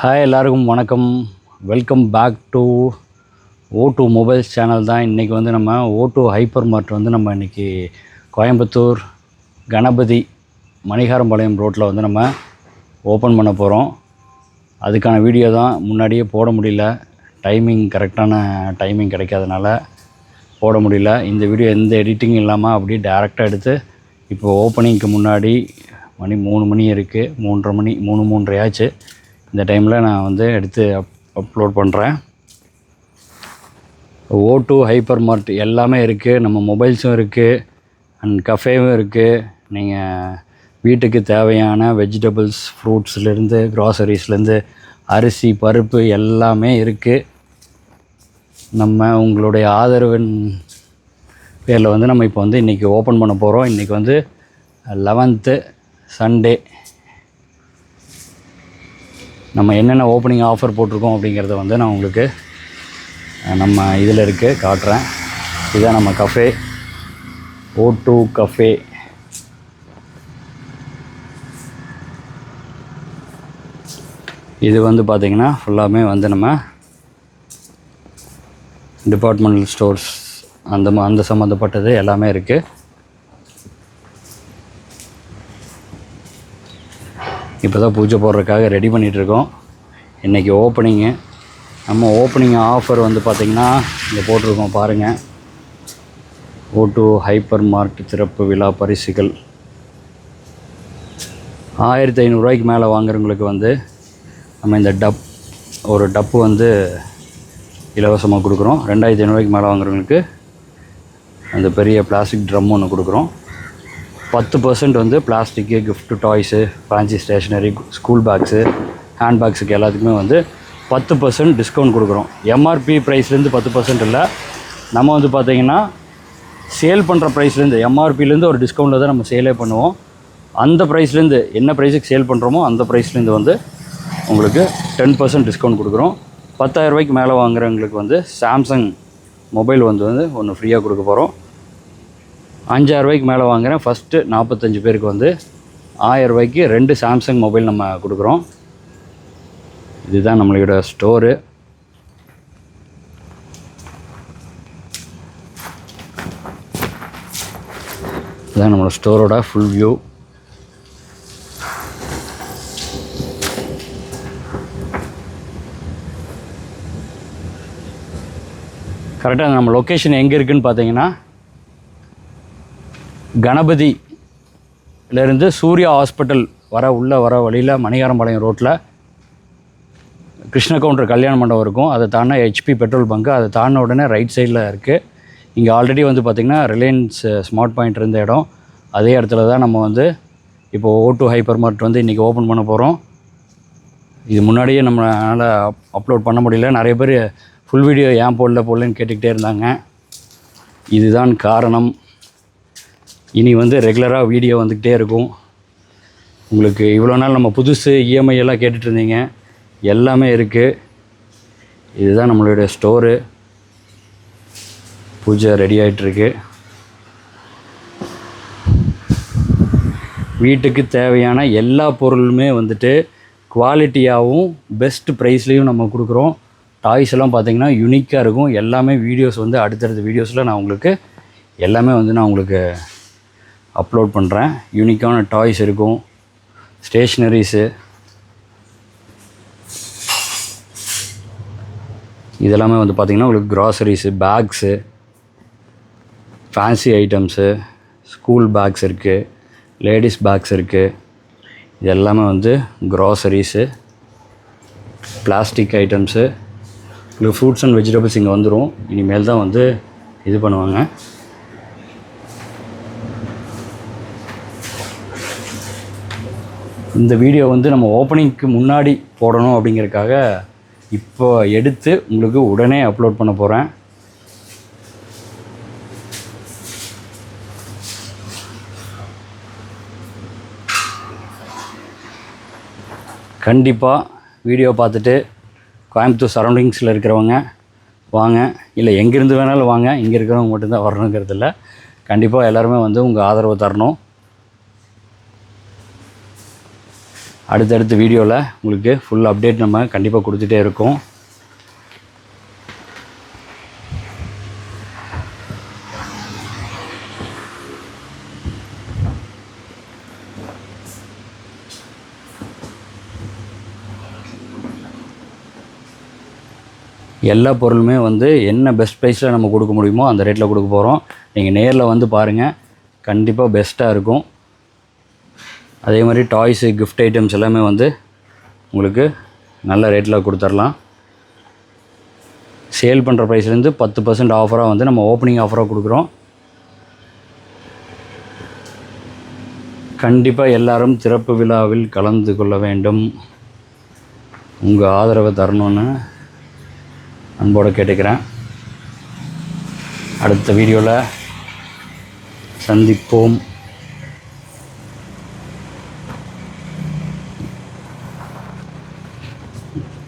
Hi எல்லாருக்கும் வணக்கம். Welcome back to O two mobiles channel தான். இன்றைக்கி வந்து நம்ம ஓ டூ ஹைப்பர் மார்ட் வந்து நம்ம இன்றைக்கி கோயம்புத்தூர் கணபதி மணிகாரம்பாளையம் ரோட்டில் வந்து நம்ம ஓப்பன் பண்ண போகிறோம் அதுக்கான வீடியோ தான் முன்னாடியே போட முடியல. டைமிங் கரெக்டான டைமிங் கிடைக்காதனால போட முடியல. இந்த வீடியோ எந்த எடிட்டிங் இல்லாமல் அப்படியே டேரெக்டாக எடுத்து இப்போ ஓப்பனிங்க்கு முன்னாடி மணி மூணு மணி இருக்குது மூன்றரை மணி மூணு மூன்றரை ஆச்சு. இந்த டைமில் நான் வந்து எடுத்து அப் அப்லோட் பண்ணுறேன் ஓ டூ ஹைப்பர் மார்ட் எல்லாமே இருக்குது நம்ம மொபைல்ஸும் இருக்குது அண்ட் கஃபேவும் இருக்குது நீங்கள் வீட்டுக்கு தேவையான வெஜிடபிள்ஸ் ஃப்ரூட்ஸ்லேருந்து க்ராசரிஸ்லேருந்து அரிசி பருப்பு எல்லாமே இருக்குது நம்ம உங்களுடைய ஆதரவின் பேரில் வந்து நம்ம இப்போ வந்து இன்றைக்கி ஓப்பன் பண்ண போகிறோம் இன்றைக்கி வந்து லெவன்த்து சண்டே நம்ம என்னென்ன ஓப்பனிங் ஆஃபர் போட்டிருக்கோம் அப்படிங்கிறத வந்து நான் உங்களுக்கு நம்ம இதில் இருக்குது காட்டுறேன். இதுதான் நம்ம கஃபே ஓ டூ கஃபே இது வந்து பார்த்திங்கன்னா ஃபுல்லாமே வந்து நம்ம டிபார்ட்மெண்டல் ஸ்டோர்ஸ் அந்த ம- அந்த சம்மந்தப்பட்டது எல்லாமே இருக்குது இப்போ தான் பூஜை போடுறதுக்காக ரெடி பண்ணிகிட்ருக்கோம் இன்றைக்கி ஓப்பனிங்கு நம்ம ஓப்பனிங் ஆஃபர் வந்து பார்த்திங்கன்னா இங்கே போட்டிருக்கோம் பாருங்கள் ஓ டூ ஹைப்பர் மார்ட் சிறப்பு விழா பரிசுகள். ஆயிரத்தி ஐநூறுரூவாய்க்கு மேலே வாங்குறவங்களுக்கு வந்து நம்ம இந்த டப் ஒரு டப்பு வந்து இலவசமாக கொடுக்குறோம். ரெண்டாயிரத்தி ஐநூறுரூவாய்க்கு மேலே வாங்குறவங்களுக்கு அந்த பெரிய பிளாஸ்டிக் ட்ரம் ஒன்று கொடுக்குறோம். பத்து பர்சன்ட் வந்து plastic gift toys fancy stationery school bags hand பேக்ஸுக்கு எல்லாத்துக்குமே வந்து பத்து பர்சன்ட் டிஸ்கவுண்ட் கொடுக்குறோம். எம்ஆர்பி ப்ரைஸ்லேருந்து பத்து பர்சன்ட் இல்லை. நம்ம வந்து பார்த்திங்கன்னா சேல் பண்ணுற ப்ரைஸ்லேருந்து எம்ஆர்பிலேருந்து ஒரு டிஸ்கவுண்ட்டில் தான் நம்ம சேலே பண்ணுவோம். அந்த ப்ரைஸ்லேருந்து என்ன ப்ரைஸுக்கு சேல் பண்ணுறோமோ அந்த ப்ரைஸ்லேருந்து வந்து உங்களுக்கு டென் பர்சன்ட் டிஸ்கவுண்ட் கொடுக்குறோம். பத்தாயிரம் ரூபாய்க்கு மேலே வாங்குறவங்களுக்கு வந்து சாம்சங் மொபைல் வந்து வந்து ஒன்று ஃப்ரீயாக கொடுக்க போகிறோம் அஞ்சாயிரம் ரூபாய்க்கு மேலே வாங்குகிறேன் ஃபஸ்ட்டு நாற்பத்தஞ்சு பேருக்கு வந்து ஆயிரம் ரூபாய்க்கு ரெண்டு சாம்சங் மொபைல் நம்ம கொடுக்குறோம். இதுதான் நம்மளோட ஸ்டோரு. இதுதான் நம்மளோட ஸ்டோரோட ஃபுல் வியூ கரெக்டாக நம்ம லொக்கேஷன் எங்கே இருக்குதுன்னு பார்த்தீங்கன்னா கணபதியிலேருந்து சூர்யா ஹாஸ்பிட்டல் வர உள்ள வர வழியில் மணிகாரம்பாளையம் ரோட்டில் கிருஷ்ண கவுண்டர் கல்யாண மண்டபம் இருக்கும். அதை தாண்டினா ஹெச்பி பெட்ரோல் பங்கு அதை தாண்டின உடனே ரைட் சைடில் இருக்குது இங்கே ஆல்ரெடி வந்து பார்த்திங்கன்னா ரிலையன்ஸ் ஸ்மார்ட் பாயிண்ட் இருந்த இடம். அதே இடத்துல தான் நம்ம வந்து இப்போ ஓ டூ ஹைப்பர் மார்ட் வந்து இன்றைக்கி ஓப்பன் பண்ண போகிறோம் இது முன்னாடியே நம்மளால் அப்லோட் பண்ண முடியல. நிறைய பேர் ஃபுல் வீடியோ ஏன் போடல போடலன்னு கேட்டுக்கிட்டே இருந்தாங்க. இதுதான் காரணம். இனி வந்து ரெகுலராக வீடியோ வந்துக்கிட்டே இருக்கும். உங்களுக்கு இவ்வளோ நாள் நம்ம புதுசு இஎம்ஐ எல்லாம் கேட்டுட்ருந்தீங்க எல்லாமே இருக்குது இதுதான் நம்மளுடைய ஸ்டோரு பூஜை ரெடி ஆகிட்டுருக்கு வீட்டுக்கு தேவையான எல்லா பொருளுமே வந்துட்டு குவாலிட்டியாகவும் பெஸ்ட் ப்ரைஸ்லேயும் நம்ம கொடுக்குறோம். டாய்ஸ் எல்லாம் பார்த்தீங்கன்னா யூனிக்காக இருக்கும். எல்லாமே வீடியோஸ் வந்து அடுத்தடுத்த வீடியோஸில் நான் உங்களுக்கு எல்லாமே வந்து நான் உங்களுக்கு அப்லோட் பண்ணுறேன் யூனிக்கான டாய்ஸ் இருக்கும். ஸ்டேஷ்னரிஸு இதெல்லாமே வந்து பார்த்திங்கன்னா உங்களுக்கு groceries bags fancy items school bags இருக்குது லேடிஸ் பேக்ஸ் இருக்குது இது எல்லாமே வந்து க்ராசரிஸு பிளாஸ்டிக் ஐட்டம்ஸு உங்களுக்கு ஃப்ரூட்ஸ் அண்ட் வெஜிடபிள்ஸ் இங்கே வந்துடும் இனிமேல் தான் வந்து இது பண்ணுவாங்க. இந்த வீடியோ வந்து நம்ம ஓப்பனிங்க்கு முன்னாடி போடணும் அப்படிங்கிறதுக்காக இப்போ எடுத்து உங்களுக்கு உடனே அப்லோட் பண்ண போகிறேன் கண்டிப்பாக வீடியோ பார்த்துட்டு கோயம்புத்தூர் சரௌண்டிங்ஸில் இருக்கிறவங்க வாங்க. இல்லை எங்கேருந்து வேணாலும் வாங்க. இங்கே இருக்கிறவங்க மட்டும்தான் வரணுங்கிறது இல்லை கண்டிப்பாக எல்லாருமே வந்து உங்கள் ஆதரவு தரணும். அடுத்தடுத்த வீடியோவில் உங்களுக்கு ஃபுல் அப்டேட் நம்ம கண்டிப்பாக கொடுத்துட்டே இருக்கோம். எல்லா பொருளுமே வந்து என்ன பெஸ்ட் ப்ரைஸில் நம்ம கொடுக்க முடியுமோ அந்த ரேட்டில் கொடுக்க போகிறோம் நீங்கள் நேரில் வந்து பாருங்கள் கண்டிப்பாக பெஸ்ட்டாக இருக்கும். அதே மாதிரி டாய்ஸு கிஃப்ட் ஐட்டம்ஸ் எல்லாமே வந்து உங்களுக்கு நல்ல ரேட்டில் கொடுத்துர்லாம். சேல் பண்ணுற ப்ரைஸ்லேருந்து பத்து பர்சன்ட் ஆஃபராக வந்து நம்ம ஓப்பனிங் ஆஃபராக கொடுக்குறோம். கண்டிப்பாக எல்லாரும் திறப்பு விழாவில் கலந்து கொள்ள வேண்டும். உங்கள் ஆதரவை தரணும்னு அன்போடு கேட்டுக்கிறேன். அடுத்த வீடியோவில் சந்திப்போம்.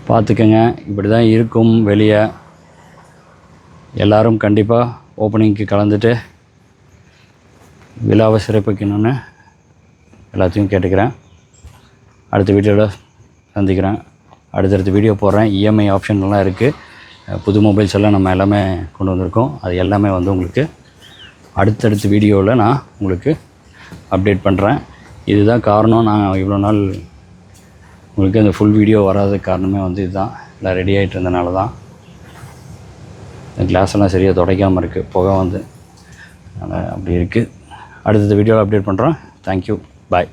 பார்த்துக்கங்க. இப்படி தான் இருக்கும் வெளியே. எல்லோரும் கண்டிப்பாக ஓப்பனிங்க்கு கலந்துட்டு விழாவை சிறப்பிக்கணும்னு எல்லாத்தையும் கேட்டுக்கிறேன். அடுத்த வீடியோவில் சந்திக்கிறேன். அடுத்தடுத்த வீடியோ போடுறேன். இஎம்ஐ ஆப்ஷன்லாம் இருக்குது புது மொபைல்ஸ் எல்லாம் நம்ம எல்லாமே கொண்டு வந்திருக்கோம். அது எல்லாமே வந்து உங்களுக்கு அடுத்தடுத்த வீடியோவில் நான் உங்களுக்கு அப்டேட் பண்ணுறேன் இதுதான் காரணம். நான் இவ்வளோ நாள் உங்களுக்கு அந்த ஃபுல் வீடியோ வராத காரணமே வந்து இதுதான். எல்லாம் ரெடி ஆகிட்டு இருந்தனால தான். இந்த கிளாஸ் எல்லாம் சரியாக துடைக்காமல் இருக்குது புகை வந்து. அதனால் அப்படி இருக்குது அடுத்தது வீடியோவில் அப்டேட் பண்ணுறோம் தேங்க்யூ பாய்